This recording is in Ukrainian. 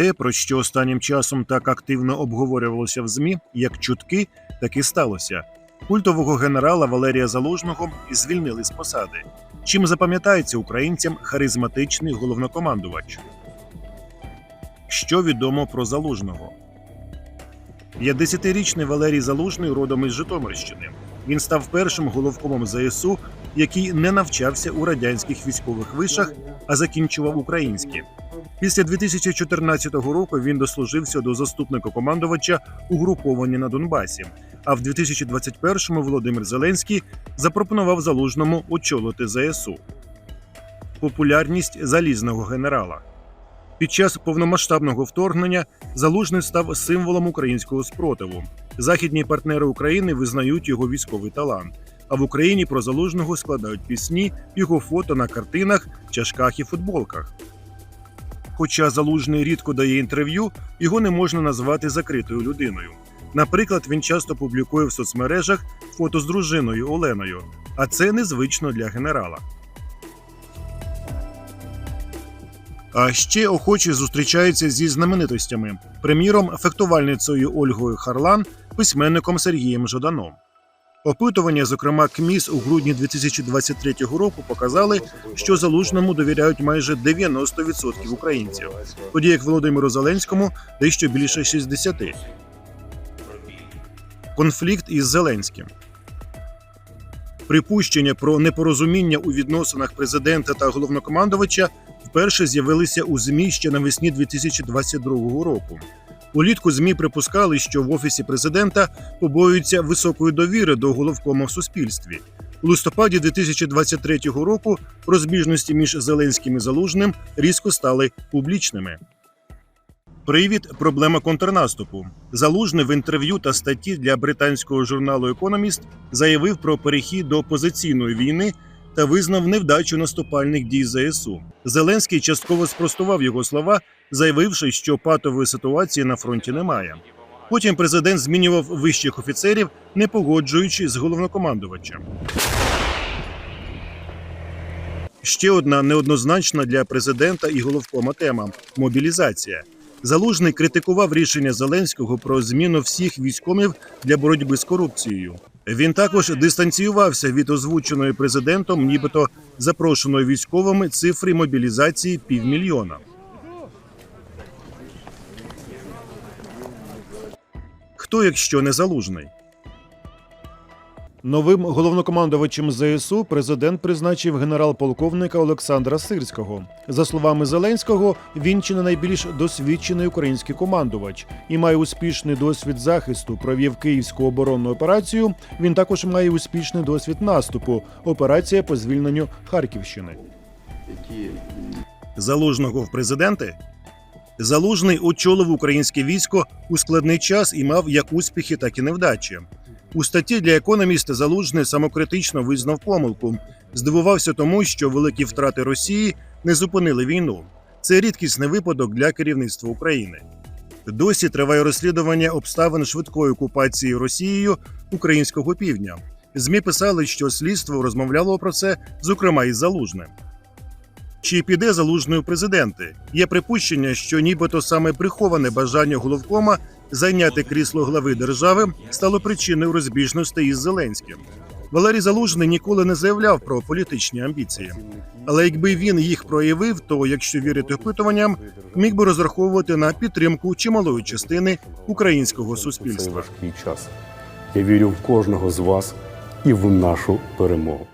Те, про що останнім часом так активно обговорювалося в ЗМІ, як чутки, так і сталося. Культового генерала Валерія Залужного звільнили з посади. Чим запам'ятається українцям харизматичний головнокомандувач? Що відомо про Залужного? 50-річний Валерій Залужний родом із Житомирщини. Він став першим головкомом ЗСУ, який не навчався у радянських військових вишах, а закінчував українські. Після 2014 року він дослужився до заступника командувача угруповання на Донбасі. А в 2021-му Володимир Зеленський запропонував залужному очолити ЗСУ. Популярність залізного генерала. Під час повномасштабного вторгнення залужний став символом українського спротиву. Західні партнери України визнають його військовий талант. А в Україні про залужного складають пісні, його фото на картинах, чашках і футболках. Хоча залужний рідко дає інтерв'ю, його не можна назвати закритою людиною. Наприклад, він часто публікує в соцмережах фото з дружиною Оленою, а це незвично для генерала. А ще охочі зустрічаються зі знаменитостями, приміром, фехтувальницею Ольгою Харлан, письменником Сергієм Жаданом. Опитування, зокрема КМІС у грудні 2023 року, показали, що залужному довіряють майже 90% українців, тоді як Володимиру Зеленському дещо більше 60%. Конфлікт із Зеленським. Припущення про непорозуміння у відносинах президента та головнокомандувача вперше з'явилися у ЗМІ ще навесні 2022 року. Улітку ЗМІ припускали, що в офісі президента побоюються високої довіри до головкома в суспільстві. У листопаді 2023 року розбіжності між Зеленським і Залужним різко стали публічними. Привід проблема контрнаступу. Залужний в інтерв'ю та статті для британського журналу Економіст заявив про перехід до позиційної війни та визнав невдачу наступальних дій ЗСУ. Зеленський частково спростував його слова, заявивши, що патової ситуації на фронті немає. Потім президент змінював вищих офіцерів, не погоджуючись з головнокомандувачем. Ще одна неоднозначна для президента і головкома тема мобілізація. Залужний критикував рішення Зеленського про зміну всіх військомів для боротьби з корупцією. Він також дистанціювався від озвученої президентом, нібито запрошеної військовими цифри мобілізації півмільйона. Хто, якщо не залужний? Новим головнокомандувачем ЗСУ президент призначив генерал-полковника Олександра Сирського. За словами Зеленського, він чи не найбільш досвідчений український командувач і має успішний досвід захисту. Провів київську оборонну операцію. Він також має успішний досвід наступу. Операція по звільненню Харківщини. Залужного в президенти. Залужний очолив українське військо у складний час і мав як успіхи, так і невдачі. У статті для економіста Залужний самокритично визнав помилку. Здивувався тому, що великі втрати Росії не зупинили війну. Це рідкісний випадок для керівництва України. Досі триває розслідування обставин швидкої окупації Росією українського півдня. ЗМІ писали, що слідство розмовляло про це, зокрема із Залужним. Чи піде залужний у президенти? Є припущення, що нібито саме приховане бажання головкома зайняти крісло глави держави стало причиною розбіжностей із Зеленським. Валерій Залужний ніколи не заявляв про політичні амбіції. Але якби він їх проявив, то якщо вірити опитуванням, міг би розраховувати на підтримку чималої частини українського суспільства. важкий час. Я вірю в кожного з вас і в нашу перемогу.